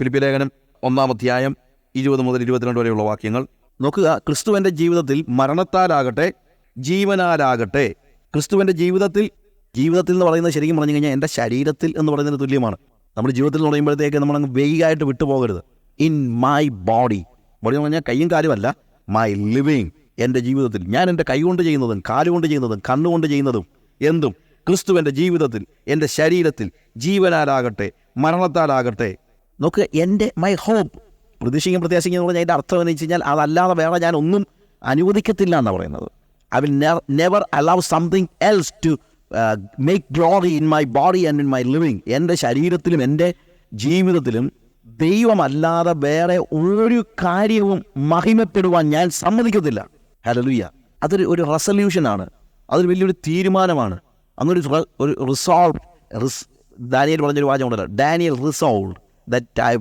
Philippi ലേഖനം ഒന്നാം അധ്യായം ഇരുപത് മുതൽ ഇരുപത്തിരണ്ട് വരെയുള്ള വാക്യങ്ങൾ. നോക്കുക ക്രിസ്തുവിന്റെ ജീവിതത്തിൽ മരണത്താലാകട്ടെ ജീവനാലാകട്ടെ. ക്രിസ്തുവിന്റെ ജീവിതത്തിൽ ജീവിതത്തിൽ എന്ന് പറയുന്നത് ശരിക്കും പറഞ്ഞു കഴിഞ്ഞാൽ എന്റെ ശരീരത്തിൽ എന്ന് പറയുന്നതിന് തുല്യമാണ്. നമ്മുടെ ജീവിതത്തിൽ എന്ന് പറയുമ്പോഴത്തേക്ക് നമ്മൾ അങ്ങ് വെയ്യായിട്ട് വിട്ടുപോകരുത്. ഇൻ മൈ ബോഡി ബോഡി എന്ന് പറഞ്ഞാൽ കൈയും കാലുമല്ല മൈ ലിവിങ് എന്റെ ജീവിതത്തിൽ. ഞാൻ എന്റെ കൈകൊണ്ട് ചെയ്യുന്നതും കാലുകൊണ്ട് ചെയ്യുന്നതും കണ്ണുകൊണ്ട് ചെയ്യുന്നതും എന്തും. ക്രിസ്തുവിന്റെ ജീവിതത്തിൽ എന്റെ ശരീരത്തിൽ ജീവനാലാകട്ടെ മരണത്താലാകട്ടെ. നോക്ക് എന്റെ മൈ ഹോപ്പ് പ്രതീക്ഷിക്കും പ്രത്യാശിക്കും എന്ന് പറഞ്ഞാൽ അതിന്റെ അർത്ഥം എന്ന് വെച്ച് കഴിഞ്ഞാൽ അതല്ലാതെ വേറെ ഞാൻ ഒന്നും അനുവദിക്കത്തില്ല എന്നാണ് പറയുന്നത്. I will never allow something else to make glory in my body and in my living എന്റെ ശരീരത്തിലും എന്റെ ജീവിതത്തിലും ദൈവമല്ലാതെ വേറെ ഒരു കാര്യവും മഹിമപ്പെടുവാൻ ഞാൻ സമ്മതിക്കത്തില്ല. ഹലലുയ്യ അതൊരു ഒരു റെസൊല്യൂഷനാണ് അതൊരു വലിയൊരു തീരുമാനമാണ്. അന്നൊരു ഒരു റിസോൾവ് റിസ് ഡാനിയൽ പറഞ്ഞൊരു വാചകമുണ്ടല്ലോ Daniel resolve that I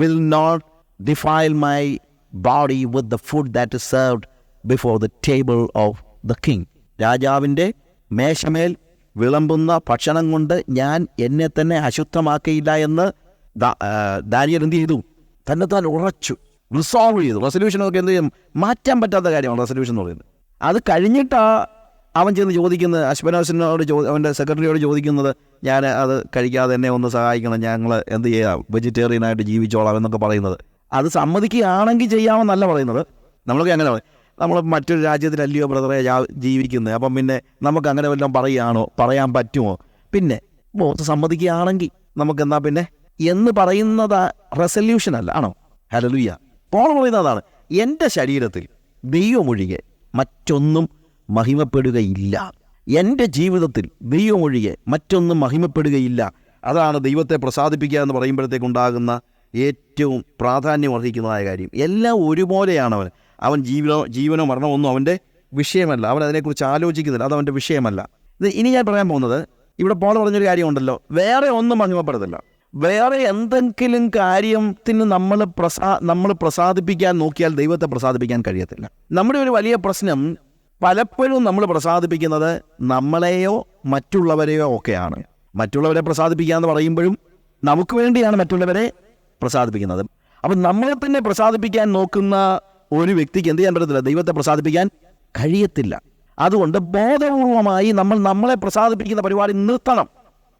will not defile my body with the food that is served before the table of the king രാജാവിന്റെ മേശമേൽ വിളമ്പുന്ന ഭക്ഷണം കൊണ്ട് ഞാൻ എന്നെ തന്നെ അശുദ്ധമാക്കിയില്ല എന്ന് ദാനിയൽ എന്ത് ചെയ്തു? തന്നെ താൻ ഉറച്ചു. റിസോൾവ് ചെയ്തു. റെസൊല്യൂഷൻ ഒക്കെ എന്ത് ചെയ്യും? മാറ്റാൻ പറ്റാത്ത കാര്യമാണ് റെസൊല്യൂഷൻ എന്ന് പറയുന്നത്. അത് കഴിഞ്ഞിട്ടാ അവൻ ചെന്ന് ചോദിക്കുന്നത് അശ്വനാശനോട് ചോ അവന്റെ സെക്രട്ടറിയോട് ചോദിക്കുന്നത് ഞാൻ അത് കഴിക്കാതെ എന്നെ ഒന്ന് സഹായിക്കണം ഞങ്ങൾ എന്ത് ചെയ്യാം വെജിറ്റേറിയൻ ആയിട്ട് ജീവിച്ചോളാം എന്നൊക്കെ പറയുന്നത്. അത് സമ്മതിക്കുകയാണെങ്കിൽ ചെയ്യാമെന്നല്ല പറയുന്നത്. നമ്മളൊക്കെ അങ്ങനെ നമ്മൾ മറ്റൊരു രാജ്യത്തിലല്ലയോ ബ്രദറെ ജീവിക്കുന്നത് അപ്പം പിന്നെ നമുക്ക് അങ്ങനെ വല്ലതും പറയുകയാണോ? പറയാൻ പറ്റുമോ? പിന്നെ ബോസ് സമ്മതിക്കുകയാണെങ്കിൽ നമുക്ക് എന്നാ പിന്നെ? എന്ന് പറയുന്നത് റെസല്യൂഷൻ അല്ല ആണോ? ഹലലുയ്യ പോൾ പറയുന്നതാണ് എന്റെ ശരീരത്തിൽ ദൈവമൊഴികെ മറ്റൊന്നും മഹിമപ്പെടുകയില്ല. എന്റെ ജീവിതത്തിൽ ദൈവമൊഴികെ മറ്റൊന്നും മഹിമപ്പെടുകയില്ല. അതാണ് ദൈവത്തെ പ്രസാദിപ്പിക്കുക എന്ന് പറയുമ്പോഴത്തേക്കുണ്ടാകുന്ന ഏറ്റവും പ്രാധാന്യം അർഹിക്കുന്നതായ കാര്യം. എല്ലാം ഒരുപോലെയാണ് അവൻ. അവൻ ജീവനോ ജീവനോ മരണമോ ഒന്നും അവന്റെ വിഷയമല്ല. അവൻ അതിനെക്കുറിച്ച് ആലോചിക്കുന്നില്ല. അത് അവന്റെ വിഷയമല്ല. ഇനി ഞാൻ പറയാൻ പോകുന്നത് ഇവിടെ പോൾ പറഞ്ഞൊരു കാര്യമുണ്ടല്ലോ. വേറെ ഒന്നും മഹിമപ്പെടുന്നില്ല വേറെ എന്തെങ്കിലും കാര്യത്തിന് നമ്മൾ പ്രസാ നമ്മൾ പ്രസാദിപ്പിക്കാൻ നോക്കിയാൽ ദൈവത്തെ പ്രസാദിപ്പിക്കാൻ കഴിയത്തില്ല. നമ്മുടെ ഒരു വലിയ പ്രശ്നം പലപ്പോഴും നമ്മൾ പ്രസാദിപ്പിക്കുന്നത് നമ്മളെയോ മറ്റുള്ളവരെയോ ഒക്കെയാണ്. മറ്റുള്ളവരെ പ്രസാദിപ്പിക്കുക എന്ന് പറയുമ്പോഴും നമുക്ക് വേണ്ടിയാണ് മറ്റുള്ളവരെ പ്രസാദിപ്പിക്കുന്നത്. അപ്പം നമ്മളെ തന്നെ പ്രസാദിപ്പിക്കാൻ നോക്കുന്ന ഒരു വ്യക്തിക്ക് എന്ത് ചെയ്യാൻ പറ്റത്തില്ല? ദൈവത്തെ പ്രസാദിപ്പിക്കാൻ കഴിയത്തില്ല. അതുകൊണ്ട് ബോധപൂർവമായി നമ്മൾ നമ്മളെ പ്രസാദിപ്പിക്കുന്ന പരിപാടി നിർത്തണം.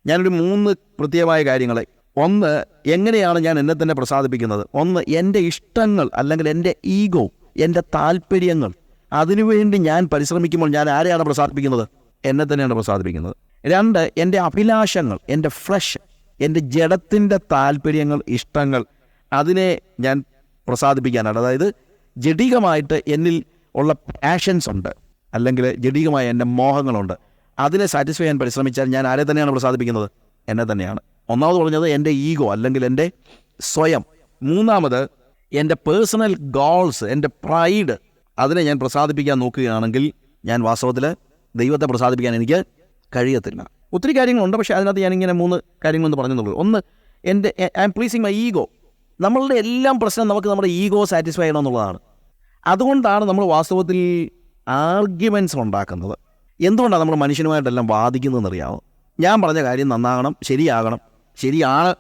ഞാനൊരു മൂന്ന് പ്രത്യേകമായ കാര്യങ്ങളെ. ഒന്ന് എങ്ങനെയാണ് ഞാൻ എന്നെ തന്നെ പ്രസാദിപ്പിക്കുന്നത്? ഒന്ന് എന്റെ ഇഷ്ടങ്ങൾ അല്ലെങ്കിൽ എന്റെ ഈഗോ എന്റെ താല്പര്യങ്ങൾ അതിനുവേണ്ടി ഞാൻ പരിശ്രമിക്കുമ്പോൾ ഞാൻ ആരെയാണ് പ്രസാദിപ്പിക്കുന്നത്? എന്നെ തന്നെയാണ് പ്രസാദിപ്പിക്കുന്നത്. രണ്ട് എന്റെ അഭിലാഷങ്ങൾ എന്റെ ഫ്ലഷ് എന്റെ ജഡത്തിന്റെ താല്പര്യങ്ങൾ ഇഷ്ടങ്ങൾ അതിനെ ഞാൻ പ്രസാദിപ്പിക്കാനാണ്. അതായത് ജഡികമായിട്ട് എന്നിൽ ഉള്ള പാഷൻസ് ഉണ്ട് അല്ലെങ്കിൽ ജഡികമായ എന്റെ മോഹങ്ങളുണ്ട്. അതിനെ സാറ്റിസ്ഫൈ ചെയ്യാൻ പരിശ്രമിച്ചാൽ ഞാൻ ആരെ തന്നെയാണ് പ്രസാദിപ്പിക്കുന്നത്? എന്നെ തന്നെയാണ്. ഒന്നാമത് പറഞ്ഞത് എന്റെ ഈഗോ അല്ലെങ്കിൽ എന്റെ സ്വയം. മൂന്നാമത് എന്റെ പേഴ്സണൽ ഗോൾസ് എന്റെ പ്രൈഡ് അതിനെ ഞാൻ പ്രസാദിപ്പിക്കാൻ നോക്കുകയാണെങ്കിൽ ഞാൻ വാസ്തവത്തിൽ ദൈവത്തെ പ്രസാദിപ്പിക്കാൻ എനിക്ക് കഴിയത്തില്ല. ഒത്തിരി കാര്യങ്ങളുണ്ട് പക്ഷേ അതിനകത്ത് ഞാനിങ്ങനെ മൂന്ന് കാര്യങ്ങളെന്ന് പറഞ്ഞെന്നുള്ളൂ ഒന്ന് എന്റെ I M pleasing my ego നമ്മളുടെ എല്ലാം പ്രശ്നം നമുക്ക് നമ്മുടെ ഈഗോ സാറ്റിസ്ഫൈ ചെയ്യണം എന്നുള്ളതാണ് അതുകൊണ്ടാണ് നമ്മൾ വാസ്തവത്തിൽ ആർഗ്യുമെന്റ്സ് ഉണ്ടാക്കുന്നത്. എന്തുകൊണ്ടാണ് നമ്മൾ മനുഷ്യനുമായിട്ടെല്ലാം വാദിക്കുന്നതെന്ന് അറിയാമോ ഞാൻ പറഞ്ഞ കാര്യം നന്നാകണം ശരിയാകണം. ശരിയാണ്.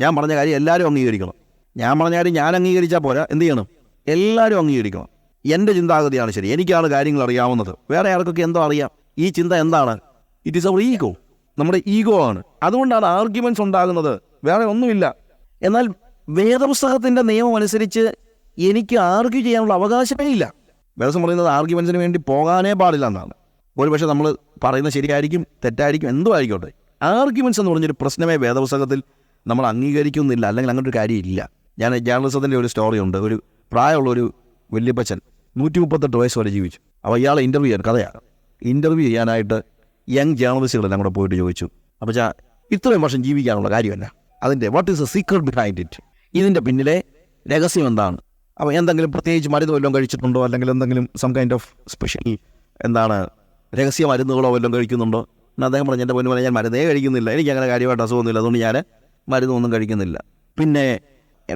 ഞാൻ പറഞ്ഞ കാര്യം എല്ലാവരും അംഗീകരിക്കണം. ഞാൻ പറഞ്ഞ കാര്യം ഞാൻ അംഗീകരിച്ചാൽ പോരാ. എന്ത് ചെയ്യണം? എല്ലാവരും അംഗീകരിക്കണം. എന്റെ ചിന്താഗതിയാണ് ശരി. എനിക്കാണ് കാര്യങ്ങൾ അറിയാവുന്നത്. വേറെ ആർക്കൊക്കെ എന്തോ അറിയാം. ഈ ചിന്ത എന്താണ്? ഇറ്റ് ഈസ് അവർ ഈഗോ നമ്മുടെ ഈഗോ ആണ്. അതുകൊണ്ടാണ് ആർഗ്യുമെന്റ്സ് ഉണ്ടാകുന്നത്. വേറെ ഒന്നുമില്ല. എന്നാൽ വേദപുസ്തകത്തിന്റെ നിയമം അനുസരിച്ച് എനിക്ക് ആർഗ്യൂ ചെയ്യാനുള്ള അവകാശമേ ഇല്ല. വേദം പറയുന്നത് ആർഗ്യുമെൻസിന് വേണ്ടി പോകാനേ പാടില്ല എന്നാണ്. ഒരുപക്ഷെ നമ്മൾ പറയുന്നത് ശരിയായിരിക്കും തെറ്റായിരിക്കും എന്തോ ആയിക്കോട്ടെ. ആർഗ്യുമെൻസ് എന്ന് പറഞ്ഞൊരു പ്രശ്നമേ വേദപുസ്തകത്തിൽ നമ്മൾ അംഗീകരിക്കുന്നില്ല. അല്ലെങ്കിൽ അങ്ങനൊരു ഒരു കാര്യമില്ല. ഞാൻ ജേർണലിസത്തിന്റെ ഒരു സ്റ്റോറി ഉണ്ട്. ഒരു പ്രായമുള്ള ഒരു വല്യപ്പച്ചൻ. നൂറ്റി മുപ്പത്തെട്ട് വയസ്സ് വരെ ജീവിച്ചു. അപ്പോൾ ഇയാളെ ഇന്റർവ്യൂ ചെയ്യാൻ കഥയാണ് ഇന്റർവ്യൂ ചെയ്യാനായിട്ട് യങ് ജേർണലിസ്റ്റുകളെല്ലാം കൂടെ പോയിട്ട് ചോദിച്ചു. അപ്പോൾ ചാ ഇത്രയും വർഷം ജീവിക്കാനുള്ള കാര്യമല്ല അതിന്റെ what is a secret behind it ഇതിന്റെ പിന്നിലെ രഹസ്യം എന്താണ്? അപ്പോൾ എന്തെങ്കിലും പ്രത്യേകിച്ച് മരുന്ന് വല്ലതും കഴിച്ചിട്ടുണ്ടോ? അല്ലെങ്കിൽ എന്തെങ്കിലും സം കൈൻഡ് ഓഫ് സ്പെഷ്യൽ എന്താണ് രഹസ്യ മരുന്നുകളോ വല്ലതും കഴിക്കുന്നുണ്ടോ? എന്നാൽ അദ്ദേഹം പറഞ്ഞു എന്റെ പൊന്നുപോലെ ഞാൻ മരുന്നേ കഴിക്കുന്നില്ല. എനിക്ക് അങ്ങനെ കാര്യമായിട്ട് അസുഖമൊന്നുമില്ല. അതുകൊണ്ട് ഞാൻ മരുന്നൊന്നും കഴിക്കുന്നില്ല. പിന്നെ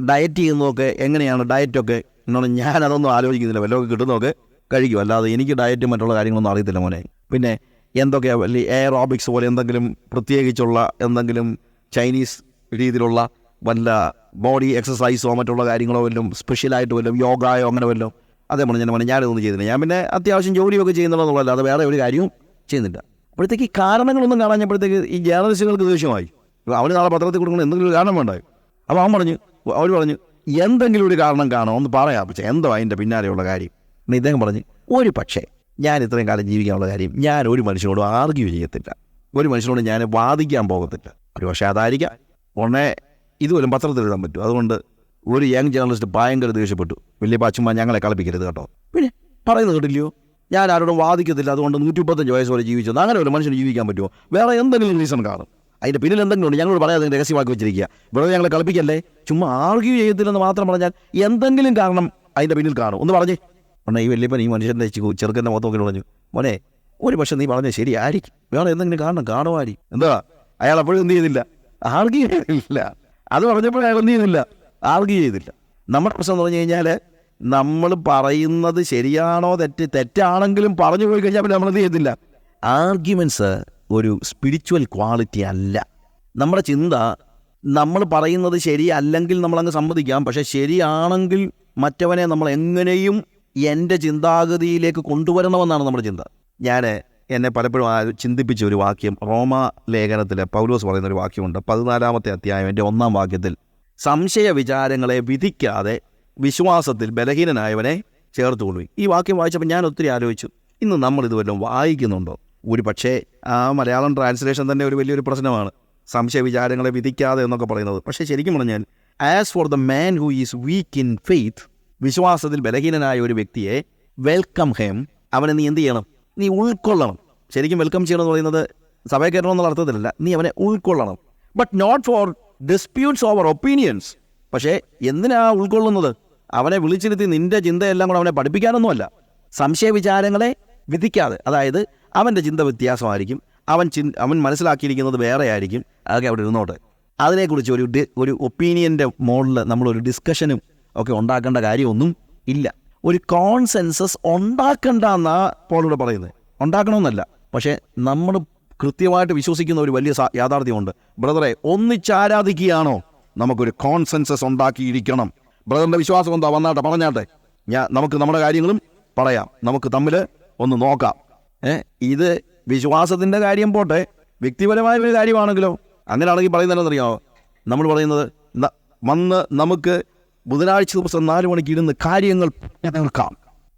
ഡയറ്റ് ചെയ്യുന്നതൊക്കെ എങ്ങനെയാണ്? ഡയറ്റൊക്കെ എന്നോട് ഞാൻ അതൊന്നും ആലോചിക്കുന്നില്ല. വല്ലതൊക്കെ കിട്ടുന്നതൊക്കെ കഴിക്കും. അല്ലാതെ എനിക്ക് ഡയറ്റ് മറ്റുള്ള കാര്യങ്ങളൊന്നും അറിയത്തില്ല മോനെ. പിന്നെ എന്തൊക്കെയാ വലിയ എയറോബിക്സ് പോലെ എന്തെങ്കിലും പ്രത്യേകിച്ചുള്ള എന്തെങ്കിലും ചൈനീസ് രീതിയിലുള്ള വല്ല ബോഡി എക്സസൈസോ മറ്റുള്ള കാര്യങ്ങളോ വല്ലതും സ്പെഷ്യലായിട്ട് വല്ലതും യോഗയോ അങ്ങനെ വല്ലതും? അതേ പറഞ്ഞു ഞാൻ പറഞ്ഞു ഞാനിതൊന്നും ചെയ്തില്ല ഞാൻ പിന്നെ അത്യാവശ്യം ജോലിയൊക്കെ ചെയ്യുന്നുള്ളതല്ല അത് വേറെ ഒരു കാര്യവും ചെയ്യുന്നില്ല. അപ്പോഴത്തേക്ക് ഈ കാരണങ്ങളൊന്നും കാണാഞ്ഞപ്പോഴത്തേക്ക് ഈ ജേർണലിസ്റ്റുകൾക്ക് ദേഷ്യമായി. അവന് നാളെ പത്രത്തിൽ കൊടുക്കണം എന്തെങ്കിലും കാരണം വേണ്ടായി. അപ്പോൾ അവൻ പറഞ്ഞു അവർ പറഞ്ഞു എന്തെങ്കിലും ഒരു കാരണം കാണോ. ഒന്ന് പറയാം. പക്ഷേ എന്തോ അതിന്റെ പിന്നാലെയുള്ള കാര്യം. എന്ന് ഇദ്ദേഹം പറഞ്ഞ് ഒരു പക്ഷേ ഞാൻ ഇത്രയും കാലം ജീവിക്കാനുള്ള കാര്യം ഞാൻ ഒരു മനുഷ്യനോടും ആർഗ്യൂ ചെയ്യത്തില്ല. ഒരു മനുഷ്യനോട് ഞാൻ വാദിക്കാൻ പോകത്തില്ല. ഒരു പക്ഷേ അതായിരിക്കാം. ഉടനെ ഇതുപോലും പത്രത്തിൽ എഴുതാൻ പറ്റും. അതുകൊണ്ട് ഒരു യങ് ജേർണലിസ്റ്റ് ഭയങ്കര ദേഷ്യപ്പെട്ടു. വലിയ പാച്ചുമ്മ ഞങ്ങളെ കളിപ്പിക്കരുത് കേട്ടോ. പിന്നെ പറയുന്നത് കേട്ടില്ലയോ? ഞാൻ ആരോടും വാദിക്കത്തില്ല. അതുകൊണ്ട് നൂറ്റി മുപ്പത്തഞ്ച് വയസ്സ് വരെ ജീവിച്ചത് അങ്ങനെ ഒരു മനുഷ്യന് ജീവിക്കാൻ പറ്റുമോ? വേറെ എന്തെങ്കിലും റീസൺ കാണും. അതിന്റെ പിന്നിൽ എന്തെങ്കിലും ഉണ്ട്? ഞങ്ങളോട് പറയാതെ രഹസ്യമാക്കി വെച്ചിരിക്കുക. വെറുതെ ഞങ്ങളെ കളിപ്പിക്കല്ലേ? ചുമ്മാ ആർഗ്യൂ ചെയ്യത്തില്ലെന്ന് മാത്രം പറഞ്ഞാൽ എന്തെങ്കിലും കാരണം അതിന്റെ പിന്നിൽ കാണും. ഒന്ന് പറഞ്ഞേ. ഉടനെ ഈ വലിയപ്പൻ ഈ മനുഷ്യന്റെ ചെറുക്കന്റെ മുഖത്ത് നോക്കി പറഞ്ഞു മോനെ ഒരു പക്ഷേ നീ പറഞ്ഞത് ശരിയായിരിക്കും. വേറെ എന്തെങ്കിലും കാരണം കാണുമാരി എന്താ? അയാൾ അപ്പോഴും എന്ത് ചെയ്തില്ല ആർഗ്യൂ ചെയ്തില്ല അത് പറഞ്ഞപ്പോൾ അയാൾ എന്ത് ചെയ്യുന്നില്ല? ആർഗ്യൂ ചെയ്തില്ല നമ്മുടെ പ്രശ്നം എന്ന് പറഞ്ഞു കഴിഞ്ഞാൽ നമ്മൾ പറയുന്നത് ശരിയാണോ തെറ്റ് തെറ്റാണെങ്കിലും പറഞ്ഞു പോയി കഴിഞ്ഞാൽ പിന്നെ നമ്മൾ എന്ത് ചെയ്യത്തില്ല ആർഗ്യുമെന്റ്സ് ഒരു സ്പിരിച്വൽ ക്വാളിറ്റി അല്ല. നമ്മുടെ ചിന്ത നമ്മൾ പറയുന്നത് ശരിയല്ലെങ്കിൽ നമ്മളങ്ങ് സമ്മതിക്കാം. പക്ഷേ ശരിയാണെങ്കിൽ മറ്റവനെ നമ്മൾ എങ്ങനെയും എന്റെ ചിന്താഗതിയിലേക്ക് കൊണ്ടുവരണമെന്നാണ് നമ്മുടെ ചിന്ത. ഞാൻ എന്നെ പലപ്പോഴും ചിന്തിപ്പിച്ച ഒരു വാക്യം റോമ ലേഖനത്തിൽ പൗലോസ് പറയുന്ന ഒരു വാക്യമുണ്ട്. പതിനാലാമത്തെ അധ്യായം എന്റെ ഒന്നാം വാക്യത്തിൽ സംശയ വിചാരങ്ങളെ വിധിക്കാതെ വിശ്വാസത്തിൽ ബലഹീനനായവനെ ചേർത്ത് കൊള്ളുവി ഈ വാക്യം വായിച്ചപ്പോൾ ഞാൻ ഒത്തിരി ആലോചിച്ചു. ഇന്ന് നമ്മൾ ഇത് വല്ലതും വായിക്കുന്നുണ്ടോ? ഒരു പക്ഷേ ആ മലയാളം ട്രാൻസ്ലേഷൻ തന്നെ ഒരു വലിയൊരു പ്രശ്നമാണ്. സംശയ വിചാരങ്ങളെ വിധിക്കാതെ എന്നൊക്കെ പറയുന്നത്. പക്ഷേ ശരിക്കും പറഞ്ഞാൽ as for the man who is weak in faith വിശ്വാസത്തിൽ ബലഹീനനായ ഒരു വ്യക്തിയെ വെൽക്കം ഹെം അവനെ നീ എന്ത് ചെയ്യണം? നീ ഉൾക്കൊള്ളണം. ശരിക്കും വെൽക്കം ചെയ്യണം എന്ന് പറയുന്നത് സഭയിൽ കയറണം എന്നുള്ള അർത്ഥത്തിലല്ല. നീ അവനെ ഉൾക്കൊള്ളണം. But not for disputes over opinions പക്ഷേ എന്തിനാ ഉൾക്കൊള്ളുന്നത്? അവനെ വിളിച്ചിരുത്തി നിന്റെ ചിന്തയെല്ലാം കൂടെ അവനെ പഠിപ്പിക്കാനൊന്നുമല്ല. സംശയ വിചാരങ്ങളെ വിധിക്കാതെ. അതായത് അവന്റെ ചിന്ത വ്യത്യാസമായിരിക്കും. അവൻ ചിൻ അവൻ മനസ്സിലാക്കിയിരിക്കുന്നത് വേറെ ആയിരിക്കും അതൊക്കെ അവിടെ ഇരുന്നോട്ടെ. അതിനെക്കുറിച്ച് ഒരു ഒരു ഒപ്പീനിയന്റെ മോഡിൽ നമ്മളൊരു ഡിസ്കഷനും ഒക്കെ ഉണ്ടാക്കേണ്ട കാര്യമൊന്നും ഇല്ല. ഒരു കോൺസെൻസസ് ഉണ്ടാക്കണ്ട എന്നാ പോളിവിടെ പറയുന്നത്. ഉണ്ടാക്കണമെന്നല്ല. പക്ഷേ നമ്മൾ കൃത്യമായിട്ട് വിശ്വസിക്കുന്ന ഒരു വലിയ യാഥാർത്ഥ്യമുണ്ട്. ബ്രദറെ ഒന്നിച്ചാരാധിക്കുകയാണോ? നമുക്കൊരു കോൺസെൻസസ് ഉണ്ടാക്കിയിരിക്കണം. ബ്രദറിന്റെ വിശ്വാസം എന്താ? വന്നാട്ടെ പറഞ്ഞാട്ടെ. ഞാൻ നമുക്ക് നമ്മുടെ കാര്യങ്ങളും പറയാം. നമുക്ക് തമ്മിൽ ഒന്ന് നോക്കാം. ഏ ഇത് വിശ്വാസത്തിന്റെ കാര്യം പോട്ടെ. വ്യക്തിപരമായ ഒരു കാര്യമാണെങ്കിലോ? അങ്ങനെയാണെങ്കിൽ പറയുന്നതെന്നറിയാമോ നമ്മൾ പറയുന്നത് വന്ന് നമുക്ക് ബുധനാഴ്ച ദിവസം നാല് മണിക്ക് ഇരുന്ന് കാര്യങ്ങൾ തീർക്കാം.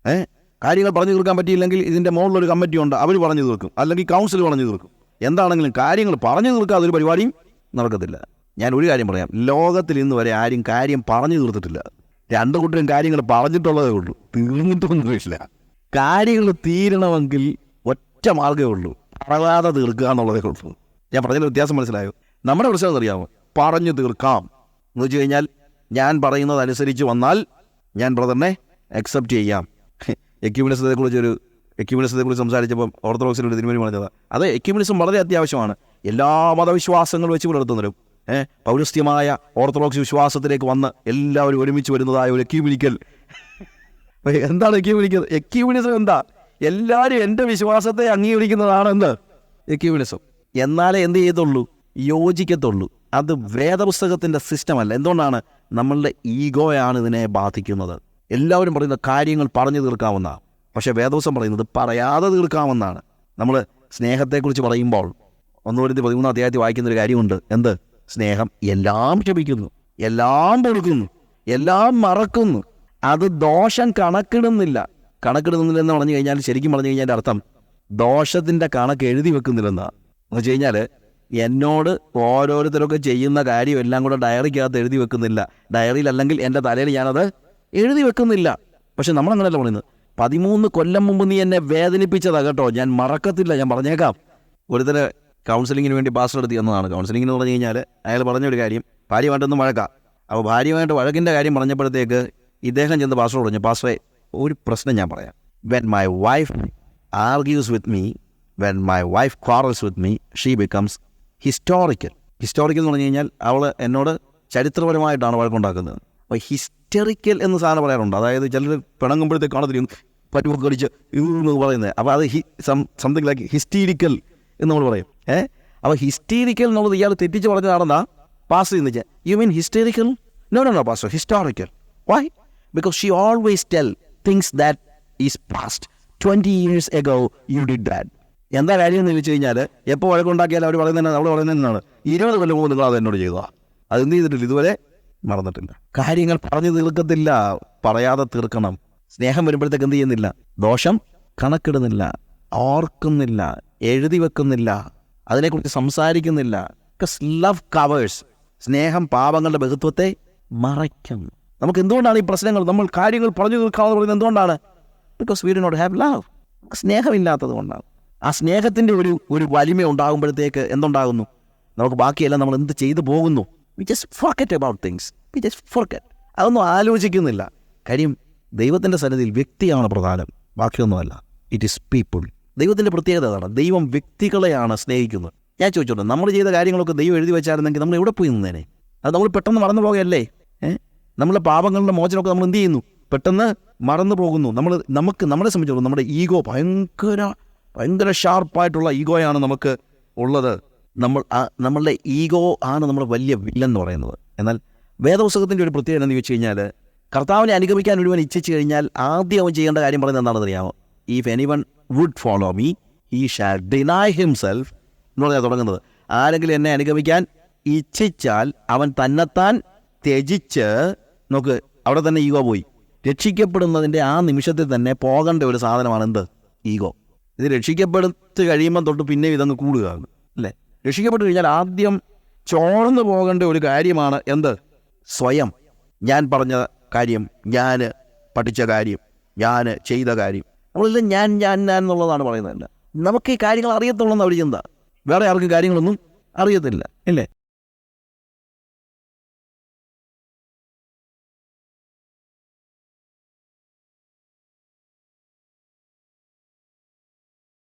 ഏ കാര്യങ്ങൾ പറഞ്ഞു തീർക്കാൻ പറ്റിയില്ലെങ്കിൽ ഇതിന്റെ മുകളിലൊരു കമ്മിറ്റി ഉണ്ട് അവർ പറഞ്ഞു തീർക്കും. അല്ലെങ്കിൽ കൗൺസിൽ പറഞ്ഞു തീർക്കും. എന്താണെങ്കിലും കാര്യങ്ങൾ പറഞ്ഞു തീർക്കാതെ ഒരു പരിപാടിയും നടക്കത്തില്ല. ഞാൻ ഒരു കാര്യം പറയാം. ലോകത്തിൽ ഇന്ന് വരെ ആരും കാര്യം പറഞ്ഞു തീർത്തിട്ടില്ല. രണ്ടു കൂട്ടരും കാര്യങ്ങൾ പറഞ്ഞിട്ടുള്ളതേ ഉള്ളൂ. തീർന്നിട്ടൊന്നുമില്ല കാര്യങ്ങൾ തീരണമെങ്കിൽ ഒറ്റ മാർഗമേ ഉള്ളൂ. പറയാതെ തീർക്കുക എന്നുള്ളതേ ഉള്ളൂ. ഞാൻ പറഞ്ഞതിൽ വ്യത്യാസം മനസ്സിലായോ? നമ്മുടെ പ്രശ്നം അറിയാമോ പറഞ്ഞു തീർക്കാം. എന്ന് വെച്ച് കഴിഞ്ഞാൽ ഞാൻ പറയുന്നത് അനുസരിച്ച് വന്നാൽ ഞാൻ ബ്രദറിനെ അക്സെപ്റ്റ് ചെയ്യാം. എക്യൂമിനിസത്തെ ഒരു എക്യൂമിനിസത്തെ കുറിച്ച് സംസാരിച്ചപ്പോൾ ഓർത്തഡോക്സിലൊരു തിരുമേനി പറഞ്ഞത്. അത് എക്യൂമിനിസം വളരെ അത്യാവശ്യമാണ്. എല്ലാ മതവിശ്വാസങ്ങളും വെച്ച് പുലർത്തുന്നവരും ഏഹ് പൗരസ്ത്യമായ ഓർത്തഡോക്സ് വിശ്വാസത്തിലേക്ക് വന്ന് എല്ലാവരും ഒരുമിച്ച് വരുന്നതായ ഒരു എക്യൂമിനിക്കൽ എന്താണ് എക്യൂമിനിക്കൽ എക്യൂബിനിസം എന്താ? എല്ലാവരും എന്റെ വിശ്വാസത്തെ അംഗീകരിക്കുന്നതാണെന്ന്. എന്ത് എക്യൂമിനിസം എന്നാലേ എന്ത് ചെയ്തുള്ളൂ യോജിക്കത്തുള്ളൂ. അത് വേദപുസ്തകത്തിന്റെ സിസ്റ്റമല്ല. എന്തുകൊണ്ടാണ്? നമ്മളുടെ ഈഗോയാണ് ഇതിനെ ബാധിക്കുന്നത്. എല്ലാവരും പറയുന്ന കാര്യങ്ങൾ പറഞ്ഞു തീർക്കാവുന്ന. പക്ഷേ വേദപുസ്തകം പറയുന്നത് പറയാതെ തീർക്കാമെന്നാണ് നമ്മൾ സ്നേഹത്തെക്കുറിച്ച് പറയുമ്പോൾ ഒന്നുകൂടി പതിമൂന്ന് അധ്യായത്തിൽ വായിക്കുന്ന ഒരു കാര്യമുണ്ട്. എന്ത്? സ്നേഹം എല്ലാം ക്ഷമിക്കുന്നു എല്ലാം കൊടുക്കുന്നു. എല്ലാം മറക്കുന്നു. അത് ദോഷം കണക്കിടുന്നില്ല. കണക്കിടുന്നില്ല എന്ന് പറഞ്ഞു കഴിഞ്ഞാൽ ശരിക്കും പറഞ്ഞു കഴിഞ്ഞാൽ അർത്ഥം ദോഷത്തിന്റെ കണക്ക് എഴുതി വെക്കുന്നില്ലെന്നാണ് എന്ന് വെച്ച് കഴിഞ്ഞാൽ എന്നോട് ഓരോരുത്തരൊക്കെ ചെയ്യുന്ന കാര്യം എല്ലാം കൂടെ ഡയറിക്കകത്ത് എഴുതി വെക്കുന്നില്ല. ഡയറിയിൽ അല്ലെങ്കിൽ എന്റെ തലയിൽ ഞാനത് എഴുതി വെക്കുന്നില്ല. പക്ഷെ നമ്മളങ്ങനെയല്ല പറയുന്നത്. പതിമൂന്ന് കൊല്ലം മുമ്പ് നീ എന്നെ വേദനിപ്പിച്ചതാ കേട്ടോ. ഞാൻ മറക്കത്തില്ല. ഞാൻ പറഞ്ഞേക്കാം. ഒരുത്തര് കൗൺസിലിങ്ങിന് വേണ്ടി പാസ്റ്റർ എടുത്തി എന്നതാണ് കൗൺസിലിംഗ് എന്ന് പറഞ്ഞു കഴിഞ്ഞാൽ അയാൾ പറഞ്ഞൊരു കാര്യം. ഭാര്യയുമായിട്ടൊന്നും വഴക്കാം. അപ്പോൾ ഭാര്യയുമായിട്ട് വഴക്കിന്റെ കാര്യം പറഞ്ഞപ്പോഴത്തേക്ക് ഇദ്ദേഹം ചെന്ന് പാസ്റ്റർ പറഞ്ഞു പാസ്റ്ററെ ഒരു പ്രശ്നം ഞാൻ പറയാം. When my wife argues with me when my wife quarrels with me she becomes historical historical എന്ന് പറഞ്ഞു കഴിഞ്ഞാൽ അവൾ എന്നോട് ചരിത്രപരമായിട്ടാണ് വഴക്കുണ്ടാക്കുന്നത്. അപ്പോൾ ഹിസ്റ്ററിക്കൽ എന്ന് സാധനം പറയാറുണ്ട്. അതായത് ചിലർ പിണങ്ങുമ്പോഴത്തേക്ക് കാണത്തില്ല പറ്റുമൊക്കെ അടിച്ച് എന്ന് പറയുന്നത്. അപ്പോൾ അത് he some something like hysterical എന്ന് നമ്മൾ പറയും. ഏ? അപ്പോൾ ഹിസ്റ്റീരിക്കൽ എന്നുള്ളത് ഇയാൾ തെറ്റിച്ച് പറഞ്ഞതാണെന്നാ പാസ് ചെയ്യുന്നത് you mean hysterical no no no pass historical Why? Because she always tell things that is past. 20 years ago, you did that. എന്താ കാര്യം എന്ന് ചോദിച്ചു കഴിഞ്ഞാൽ എപ്പോൾ വഴക്കുണ്ടാക്കിയാലും അവർ പറയുന്നത് അവൾ പറയുന്നതെന്നാണ് ഇരുപത് കൊല്ലം മുമ്പ് നിങ്ങൾ അത് എന്നോട് ചെയ്തതാ. അതെന്ത് ചെയ്തിട്ടില്ല? ഇതുവരെ മറന്നിട്ടില്ല. കാര്യങ്ങൾ പറഞ്ഞു തീർക്കത്തില്ല. പറയാതെ തീർക്കണം. സ്നേഹം വരുമ്പോഴത്തേക്ക് എന്ത് ചെയ്യുന്നില്ല? ദോഷം കണക്കിടുന്നില്ല. ഓർക്കുന്നില്ല. എഴുതി വെക്കുന്നില്ല. അതിനെക്കുറിച്ച് സംസാരിക്കുന്നില്ല. ലവ് കവേഴ്സ് സ്നേഹം പാപങ്ങളുടെ ബഹുത്വത്തെ മറയ്ക്കും. നമുക്ക് എന്തുകൊണ്ടാണ് ഈ പ്രശ്നങ്ങൾ? നമ്മൾ കാര്യങ്ങൾ പറഞ്ഞു തീർക്കാമെന്ന് പറയുന്നത് എന്തുകൊണ്ടാണ്? Because we do not have love സ്നേഹമില്ലാത്തത് കൊണ്ടാണ്. ആ സ്നേഹത്തിന്റെ ഒരു ഒരു വലിമ ഉണ്ടാകുമ്പോഴത്തേക്ക് എന്തുണ്ടാകുന്നു? നമുക്ക് ബാക്കിയെല്ലാം നമ്മൾ എന്ത് ചെയ്തു പോകുന്നു? We just forget about things we just forget അതൊന്നും ആലോചിക്കുന്നില്ല. കാര്യം ദൈവത്തിന്റെ സന്നിധിയിൽ വ്യക്തിയാണ് പ്രധാനം. ബാക്കിയൊന്നുമല്ല. ഇറ്റ് ഈസ് പീപ്പിൾ ദൈവത്തിന്റെ പ്രത്യേകത അതാണ്. ദൈവം വ്യക്തികളെയാണ് സ്നേഹിക്കുന്നത്. ഞാൻ ചോദിച്ചോട്ടെ നമ്മൾ ചെയ്ത കാര്യങ്ങളൊക്കെ ദൈവം എഴുതി വെച്ചായിരുന്നെങ്കിൽ നമ്മൾ എവിടെ പോയി നിന്നേനെ? അത് നമ്മൾ പെട്ടെന്ന് മറന്നു പോകുകയല്ലേ ഏഹ് നമ്മുടെ പാപങ്ങളുടെ മോചനമൊക്കെ നമ്മൾ എന്ത് ചെയ്യുന്നു? പെട്ടെന്ന് മറന്നു പോകുന്നു. നമ്മൾ നമുക്ക് നമ്മളെ സംബന്ധിച്ചോളൂ നമ്മുടെ ഈഗോ ഭയങ്കര ഭയങ്കര ഷാർപ്പായിട്ടുള്ള ഈഗോയാണ് നമുക്ക് ഉള്ളത്. നമ്മൾ നമ്മളുടെ ഈഗോ ആണ് നമ്മുടെ വലിയ വില്ലൻ എന്ന് പറയുന്നത്. എന്നാൽ വേദപുസ്തകത്തിന്റെ ഒരു പ്രത്യേകത എന്ന് ചോദിച്ചു കഴിഞ്ഞാൽ കർത്താവിനെ അനുഗമിക്കാൻ ഒരുവൻ ഇച്ഛിച്ചു കഴിഞ്ഞാൽ ആദ്യം അവൻ ചെയ്യേണ്ട കാര്യം പറയുന്നത് എന്താണെന്ന് അറിയാമോ? If any one would follow me he shall deny himself എന്ന് പറഞ്ഞാൽ തുടങ്ങുന്നത്. ആരെങ്കിലും എന്നെ അനുഗമിക്കാൻ ഇച്ഛിച്ചാൽ അവൻ തന്നെത്താൻ ത്യജിച്ച് നോക്ക് അവിടെ തന്നെ ഈഗോ പോയി. രക്ഷിക്കപ്പെടുന്നതിന്റെ ആ നിമിഷത്തിൽ തന്നെ പോകേണ്ട ഒരു സാധനമാണ് എന്ത്? ഈഗോ. ഇത് രക്ഷിക്കപ്പെടുത്ത് കഴിയുമ്പോൾ തൊട്ട് പിന്നെ ഇതങ്ങ് കൂടുകയാണ് അല്ലേ? രക്ഷിക്കപ്പെട്ട് കഴിഞ്ഞാൽ ആദ്യം ചോർന്നു പോകേണ്ട ഒരു കാര്യമാണ് എന്ത്? സ്വയം. ഞാൻ പറഞ്ഞ കാര്യം ഞാൻ പഠിച്ച കാര്യം ഞാൻ ചെയ്ത കാര്യം. നമ്മളെല്ലാം ഞാൻ ഞാൻ ഞാൻ എന്നുള്ളതാണ് പറയുന്നത് നമുക്ക് ഈ കാര്യങ്ങൾ അറിയത്തുള്ളൂ എന്ന് അവർ ചിന്ത. വേറെ ആർക്കും കാര്യങ്ങളൊന്നും അറിയത്തില്ല. അല്ലേ